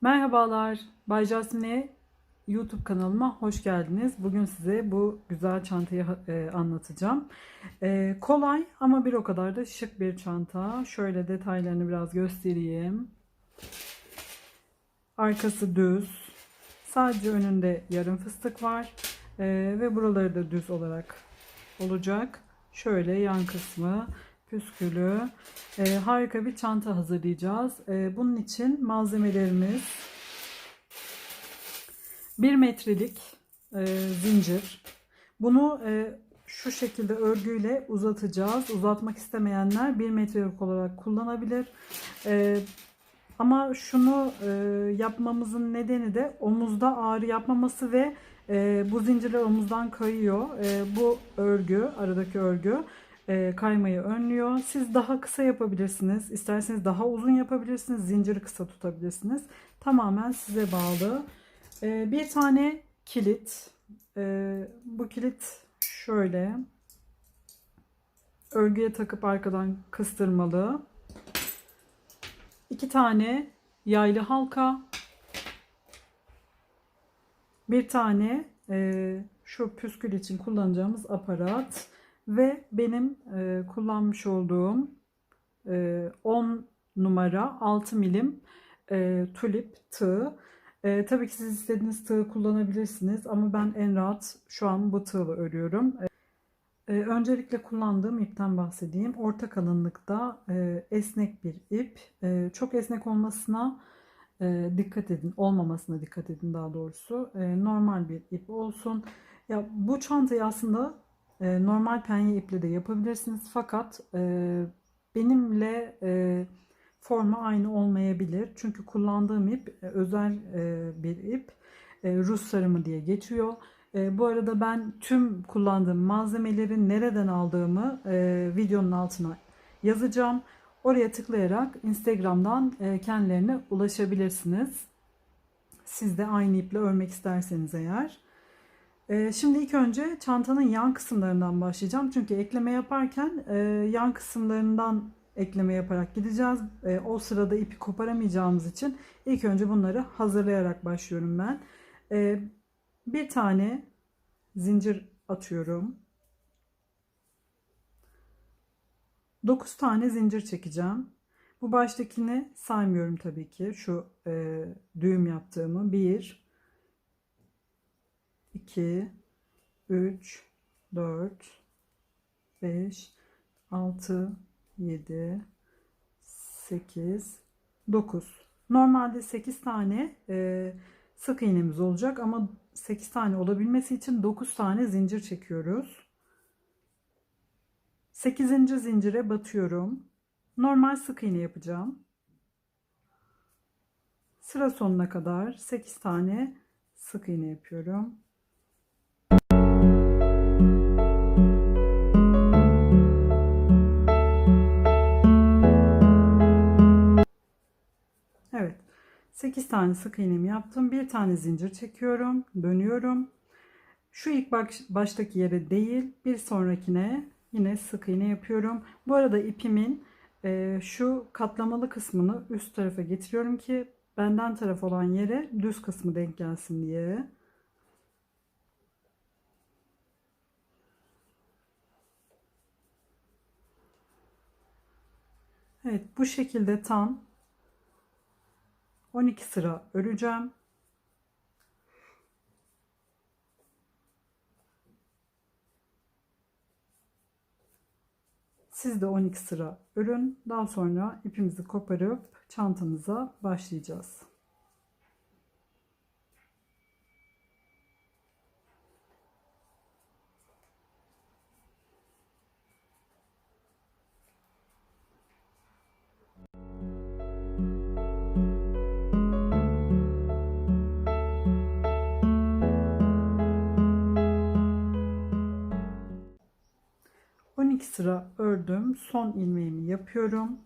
Merhabalar, Bay Jasmine YouTube kanalıma hoş geldiniz. Bugün size bu güzel çantayı e, anlatacağım. E, kolay ama bir o kadar da şık bir çanta. Şöyle detaylarını biraz göstereyim. Arkası düz. Sadece önünde yarım fıstık var. E, ve buraları da düz olarak olacak. Şöyle yan kısmı püskülü. E, harika bir çanta hazırlayacağız. E, bunun için malzemelerimiz 1 metrelik e, zincir. Bunu e, şu şekilde örgüyle uzatacağız. Uzatmak istemeyenler 1 metrelik olarak kullanabilir. E, ama şunu e, yapmamızın nedeni de omuzda ağrı yapmaması ve e, bu zincirler omuzdan kayıyor. E, bu örgü, aradaki örgü e, kaymayı önlüyor. Siz daha kısa yapabilirsiniz. İsterseniz daha uzun yapabilirsiniz. Zinciri kısa tutabilirsiniz. Tamamen size bağlı. E, bir tane kilit. E, bu kilit şöyle. Örgüye takıp arkadan kıstırmalı. İki tane yaylı halka. Bir tane şu püskül için kullanacağımız aparat ve benim e, kullanmış olduğum e, 10 numara 6 milim e, tulip tığ. E, tabii ki siz istediğiniz tığı kullanabilirsiniz ama ben en rahat şu an bu tığla örüyorum. E, öncelikle kullandığım ipten bahsedeyim. Orta kalınlıkta e, esnek bir ip. E, çok esnek olmasına e, dikkat edin, olmamasına dikkat edin daha doğrusu. E, normal bir ip olsun. Ya bu çantayı aslında e, normal penye iple de yapabilirsiniz. Fakat e, benimle e, formu aynı olmayabilir. Çünkü kullandığım ip e, özel bir ip. Rus sarımı diye geçiyor. Bu arada ben tüm kullandığım malzemeleri nereden aldığımı videonun altına yazacağım. Oraya tıklayarak Instagram'dan kendilerine ulaşabilirsiniz. Siz de aynı iple örmek isterseniz eğer. Ee, Şimdi ilk önce çantanın yan kısımlarından başlayacağım. Çünkü ekleme yaparken e, yan kısımlarından ekleme yaparak gideceğiz. E, O sırada ipi koparamayacağımız için ilk önce bunları hazırlayarak başlıyorum ben. E, Bir tane zincir atıyorum. 9 tane zincir çekeceğim. Bu baştakini saymıyorum tabii ki. Şu düğüm yaptığımı. 1 2 3 4 5 6 7 8 9 Normalde 8 tane e, sık iğnemiz olacak ama 8 tane olabilmesi için 9 tane zincir çekiyoruz. 8. zincire batıyorum. Normal sık iğne yapacağım. Sıra sonuna kadar 8 tane sık iğne yapıyorum. 8 tane sık iğnemi yaptım. Bir tane zincir çekiyorum. Dönüyorum. Şu ilk baş, baştaki yere değil bir sonrakine yine sık iğne yapıyorum. Bu arada ipimin e, şu katlamalı kısmını üst tarafa getiriyorum ki benden taraf olan yere düz kısmı denk gelsin diye. Evet bu şekilde tam 12 sıra öreceğim. Siz de 12 sıra örün. Daha sonra ipimizi koparıp çantamıza başlayacağız. Sıra ördüm. Son ilmeğimi yapıyorum.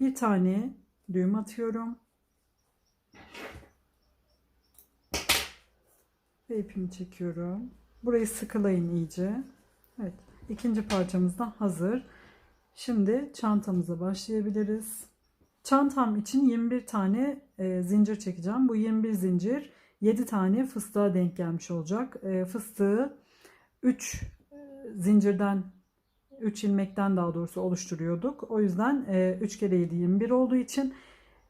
Bir tane düğüm atıyorum. Ve ipimi çekiyorum. Burayı sıkılayın iyice. Evet. ikinci parçamız da hazır. Şimdi çantamıza başlayabiliriz. Çantam için 21 tane e, zincir çekeceğim. Bu 21 zincir 7 tane fıstığa denk gelmiş olacak. E, fıstığı 3 zincirden 3 ilmekten daha doğrusu oluşturuyorduk. O yüzden e, 3 kere 7 21 olduğu için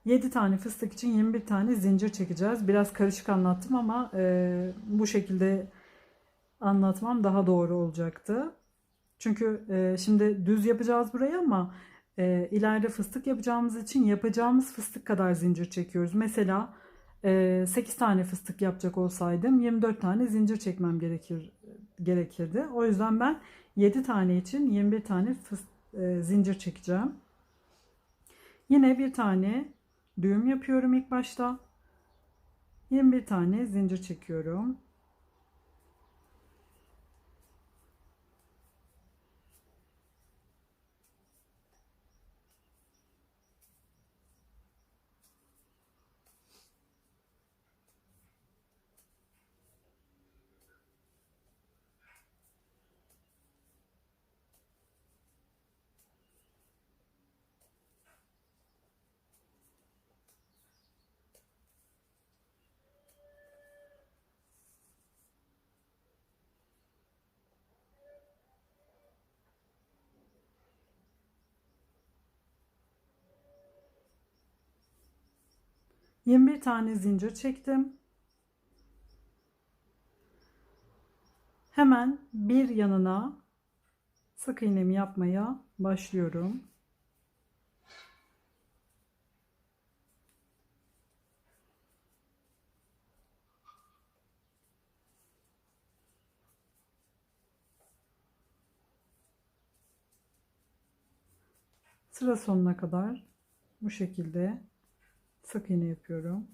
7 tane fıstık için 21 tane zincir çekeceğiz. Biraz karışık anlattım ama e, bu şekilde anlatmam daha doğru olacaktı. Çünkü e, şimdi düz yapacağız burayı ama e, ileride fıstık yapacağımız için yapacağımız fıstık kadar zincir çekiyoruz. Mesela e, 8 tane fıstık yapacak olsaydım 24 tane zincir çekmem gerekir gerekirdi. O yüzden ben 7 tane için 21 tane fıs- e, zincir çekeceğim. Yine bir tane düğüm yapıyorum ilk başta. 21 tane zincir çekiyorum. Yirmi bir tane zincir çektim. Hemen bir yanına sık iğnemi yapmaya başlıyorum. Sıra sonuna kadar bu şekilde sık iğne yapıyorum.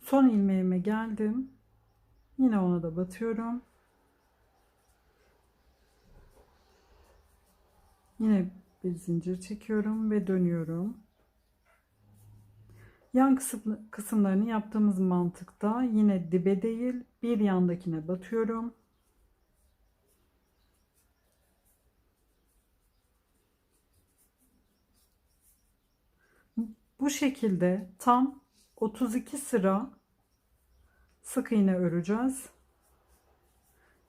Son ilmeğime geldim. Yine ona da batıyorum. Yine bir zincir çekiyorum ve dönüyorum. Yan kısım, kısımlarını yaptığımız mantıkta yine dibe değil bir yandakine batıyorum. Bu şekilde tam 32 sıra sık iğne öreceğiz.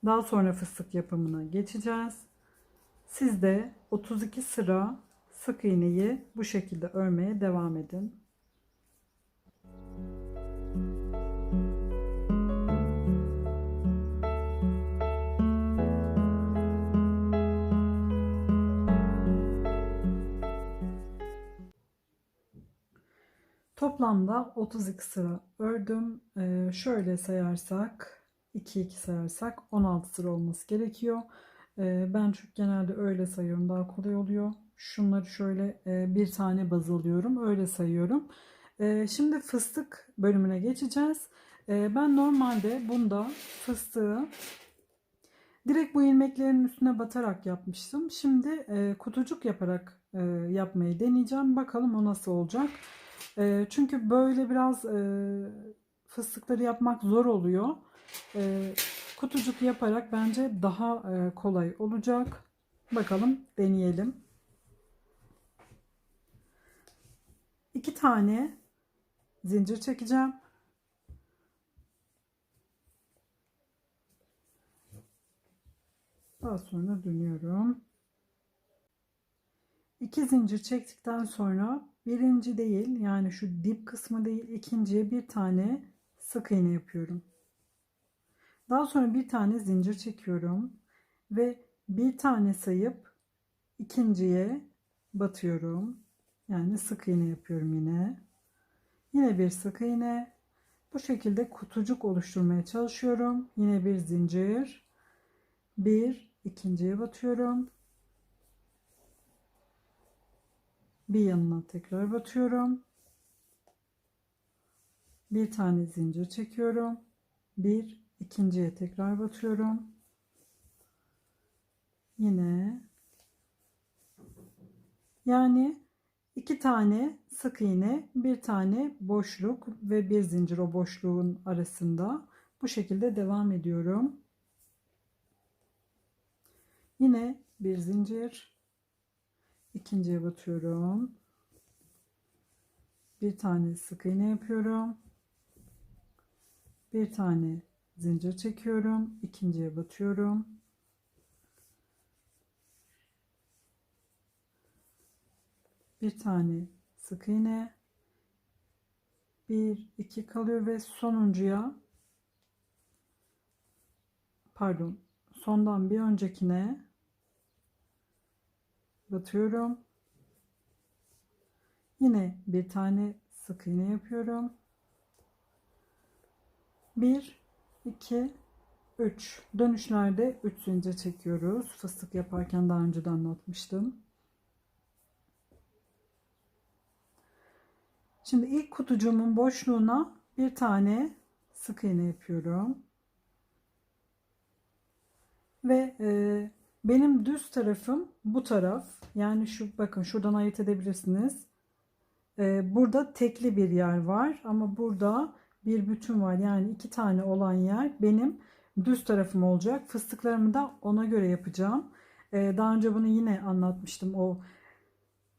Daha sonra fıstık yapımına geçeceğiz. Siz de 32 sıra sık iğneyi bu şekilde örmeye devam edin. Toplamda 32 sıra ördüm. Ee, şöyle sayarsak 2 2 sayarsak 16 sıra olması gerekiyor. Ee, ben çünkü genelde öyle sayıyorum daha kolay oluyor. Şunları şöyle e, bir tane baz alıyorum öyle sayıyorum. Ee, şimdi fıstık bölümüne geçeceğiz. Ee, ben normalde bunda fıstığı direkt bu ilmeklerin üstüne batarak yapmıştım. Şimdi e, kutucuk yaparak e, yapmayı deneyeceğim. Bakalım o nasıl olacak. E, çünkü böyle biraz e, fıstıkları yapmak zor oluyor. E, kutucuk yaparak bence daha e, kolay olacak. Bakalım deneyelim. İki tane zincir çekeceğim. Daha sonra dönüyorum. İki zincir çektikten sonra birinci değil yani şu dip kısmı değil ikinciye bir tane sık iğne yapıyorum. Daha sonra bir tane zincir çekiyorum ve bir tane sayıp ikinciye batıyorum. Yani sık iğne yapıyorum yine. Yine bir sık iğne. Bu şekilde kutucuk oluşturmaya çalışıyorum. Yine bir zincir. Bir ikinciye batıyorum. Bir yanına tekrar batıyorum. Bir tane zincir çekiyorum. Bir ikinciye tekrar batıyorum. Yine yani iki tane sık iğne, bir tane boşluk ve bir zincir o boşluğun arasında. Bu şekilde devam ediyorum. Yine bir zincir. İkinciye batıyorum. Bir tane sık iğne yapıyorum. Bir tane zincir çekiyorum. ikinciye batıyorum. Bir tane sık iğne. Bir, iki kalıyor ve sonuncuya pardon sondan bir öncekine batıyorum. Yine bir tane sık iğne yapıyorum. 1 2 3 dönüşlerde 3 zincir çekiyoruz. Fıstık yaparken daha önce de anlatmıştım. Şimdi ilk kutucuğumun boşluğuna bir tane sık iğne yapıyorum. Ve e, benim düz tarafım bu taraf. Yani şu bakın şuradan ayırt edebilirsiniz. E, burada tekli bir yer var ama burada bir bütün var. Yani iki tane olan yer benim düz tarafım olacak. Fıstıklarımı da ona göre yapacağım. E, daha önce bunu yine anlatmıştım o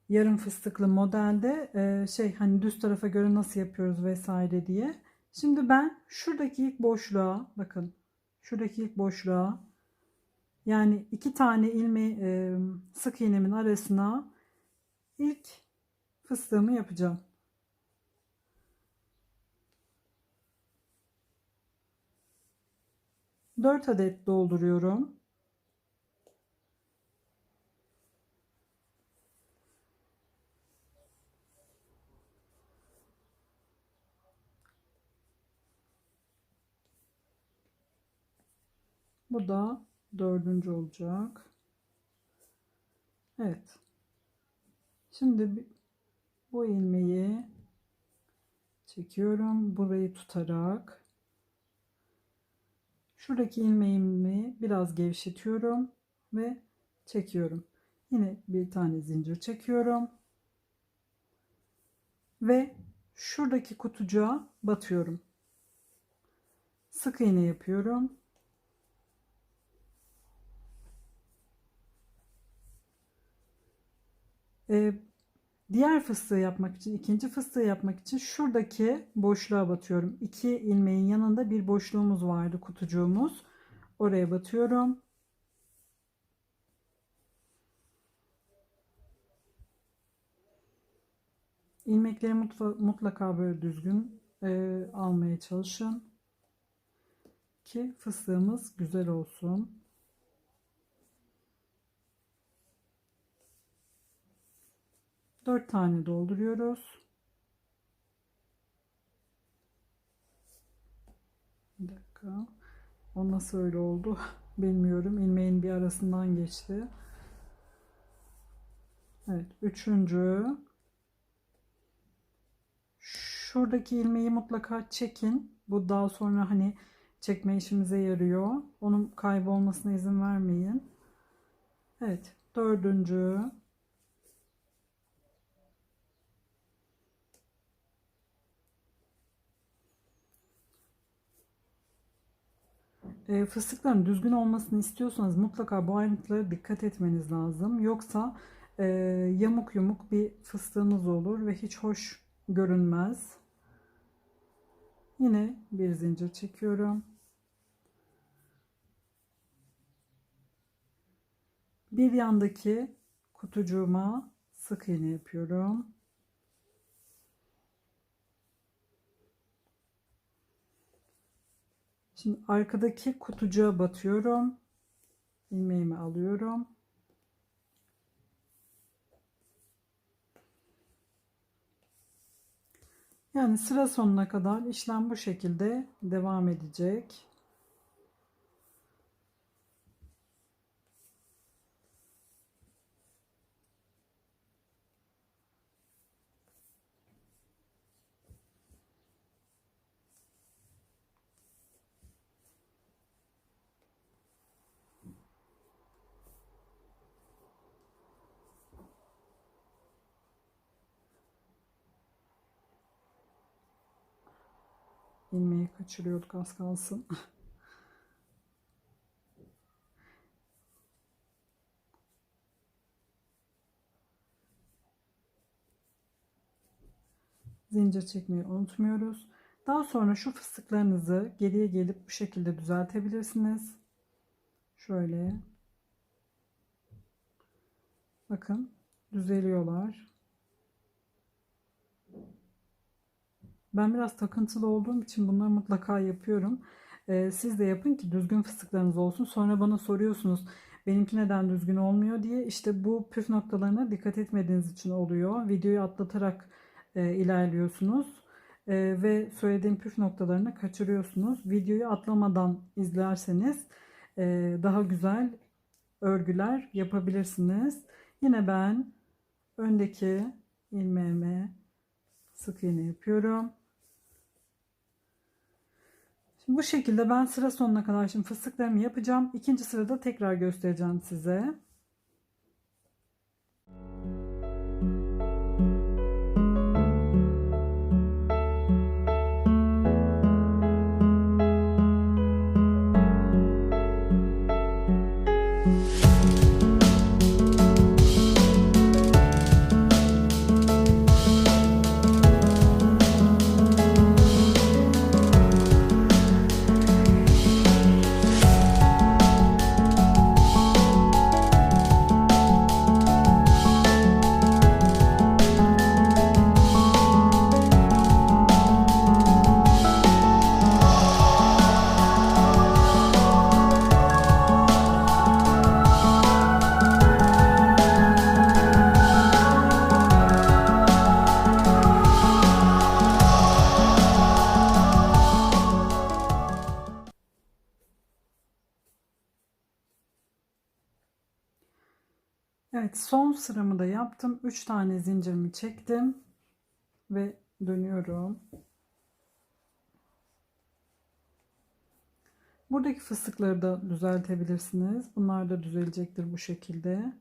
yarım fıstıklı modelde e, şey hani düz tarafa göre nasıl yapıyoruz vesaire diye. Şimdi ben şuradaki ilk boşluğa bakın şuradaki ilk boşluğa yani iki tane ilme e, sık iğnemin arasına ilk fıstığımı yapacağım. Dört adet dolduruyorum. Bu da dördüncü olacak. Evet. Şimdi bu ilmeği çekiyorum. Burayı tutarak şuradaki ilmeğimi biraz gevşetiyorum ve çekiyorum. Yine bir tane zincir çekiyorum. Ve şuradaki kutucuğa batıyorum. Sık iğne yapıyorum. Ee, diğer fıstığı yapmak için, ikinci fıstığı yapmak için şuradaki boşluğa batıyorum. İki ilmeğin yanında bir boşluğumuz vardı, kutucuğumuz. Oraya batıyorum. İlmekleri mutlaka böyle düzgün e, almaya çalışın ki fıstığımız güzel olsun. 4 tane dolduruyoruz. Bir dakika. O nasıl öyle oldu bilmiyorum. İlmeğin bir arasından geçti. Evet. Üçüncü. Şuradaki ilmeği mutlaka çekin. Bu daha sonra hani çekme işimize yarıyor. Onun kaybolmasına izin vermeyin. Evet. Dördüncü. Fıstıkların düzgün olmasını istiyorsanız mutlaka bu ayrıntılara dikkat etmeniz lazım. Yoksa e, yamuk yumuk bir fıstığınız olur ve hiç hoş görünmez. Yine bir zincir çekiyorum. Bir yandaki kutucuğuma sık iğne yapıyorum. Şimdi arkadaki kutucuğa batıyorum. ilmeğimi alıyorum. Yani sıra sonuna kadar işlem bu şekilde devam edecek. İlmeği kaçırıyorduk az kalsın. Zincir çekmeyi unutmuyoruz. Daha sonra şu fıstıklarınızı geriye gelip bu şekilde düzeltebilirsiniz. Şöyle. Bakın düzeliyorlar. Ben biraz takıntılı olduğum için bunları mutlaka yapıyorum. Ee, siz de yapın ki düzgün fıstıklarınız olsun. Sonra bana soruyorsunuz benimki neden düzgün olmuyor diye. İşte bu püf noktalarına dikkat etmediğiniz için oluyor. Videoyu atlatarak e, ilerliyorsunuz. E, ve söylediğim püf noktalarını kaçırıyorsunuz. Videoyu atlamadan izlerseniz e, daha güzel örgüler yapabilirsiniz. Yine ben öndeki ilmeğime sık iğne yapıyorum. Bu şekilde ben sıra sonuna kadar şimdi fıstıklarımı yapacağım. İkinci sırada tekrar göstereceğim size. Yaptım. 3 tane zincirimi çektim ve dönüyorum. Buradaki fıstıkları da düzeltebilirsiniz. Bunlar da düzelecektir bu şekilde.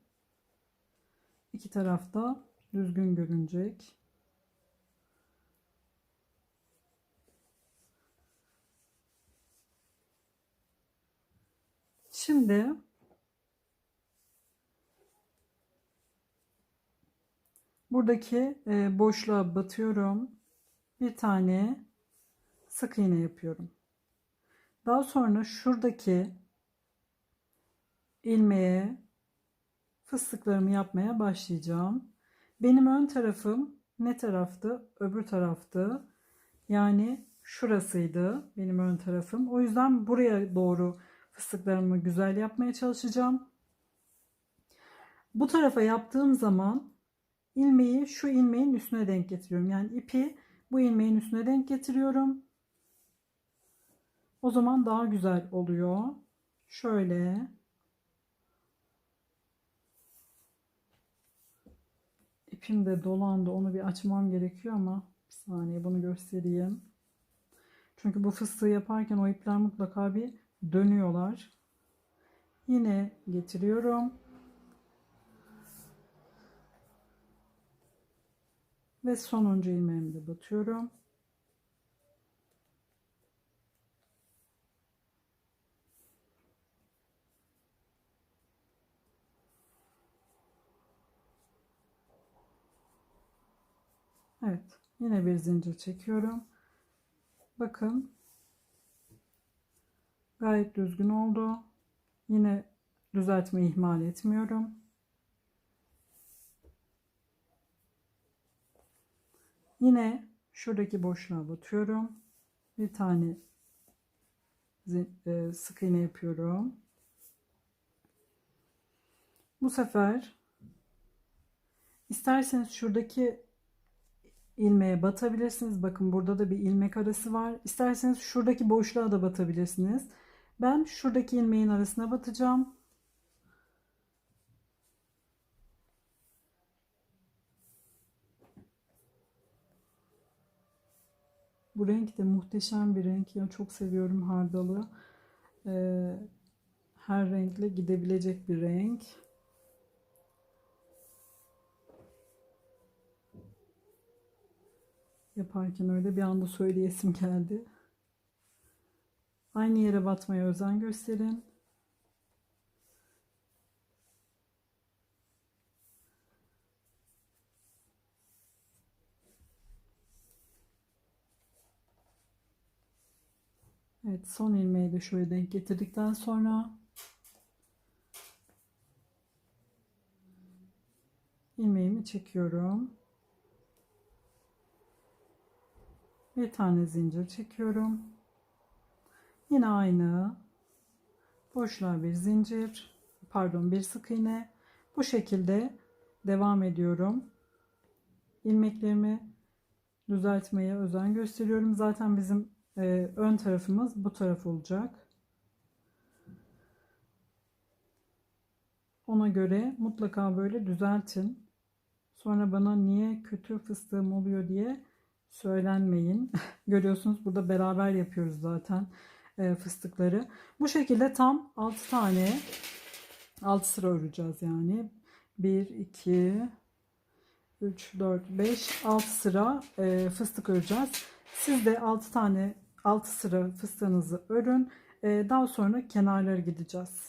İki tarafta düzgün görünecek. Şimdi buradaki e, boşluğa batıyorum. Bir tane sık iğne yapıyorum. Daha sonra şuradaki ilmeğe fıstıklarımı yapmaya başlayacağım. Benim ön tarafım ne taraftı? Öbür taraftı. Yani şurasıydı benim ön tarafım. O yüzden buraya doğru fıstıklarımı güzel yapmaya çalışacağım. Bu tarafa yaptığım zaman ilmeği şu ilmeğin üstüne denk getiriyorum. Yani ipi bu ilmeğin üstüne denk getiriyorum. O zaman daha güzel oluyor. Şöyle. İpim de dolandı. Onu bir açmam gerekiyor ama bir saniye bunu göstereyim. Çünkü bu fıstığı yaparken o ipler mutlaka bir dönüyorlar. Yine getiriyorum. Ve sonuncu ilmeğimi de batıyorum. Evet. Yine bir zincir çekiyorum. Bakın. Gayet düzgün oldu. Yine düzeltme ihmal etmiyorum. Yine şuradaki boşluğa batıyorum. Bir tane e, sık iğne yapıyorum. Bu sefer isterseniz şuradaki ilmeğe batabilirsiniz. Bakın burada da bir ilmek arası var. İsterseniz şuradaki boşluğa da batabilirsiniz. Ben şuradaki ilmeğin arasına batacağım. Bu renk de muhteşem bir renk. Ya çok seviyorum hardalı. Ee, her renkle gidebilecek bir renk. Yaparken öyle bir anda söyleyesim geldi. Aynı yere batmaya özen gösterin. Evet son ilmeği de şöyle denk getirdikten sonra ilmeğimi çekiyorum. Bir tane zincir çekiyorum. Yine aynı boşluğa bir zincir, pardon bir sık iğne. Bu şekilde devam ediyorum. İlmeklerimi düzeltmeye özen gösteriyorum. Zaten bizim e, ön tarafımız bu taraf olacak. Ona göre mutlaka böyle düzeltin. Sonra bana niye kötü fıstığım oluyor diye söylenmeyin. Görüyorsunuz burada beraber yapıyoruz zaten e, fıstıkları. Bu şekilde tam 6 tane 6 sıra öreceğiz yani. 1, 2, 3, 4, 5, 6 sıra e, fıstık öreceğiz. Siz de 6 tane 6 sıra fıstığınızı örün. E, daha sonra kenarlara gideceğiz.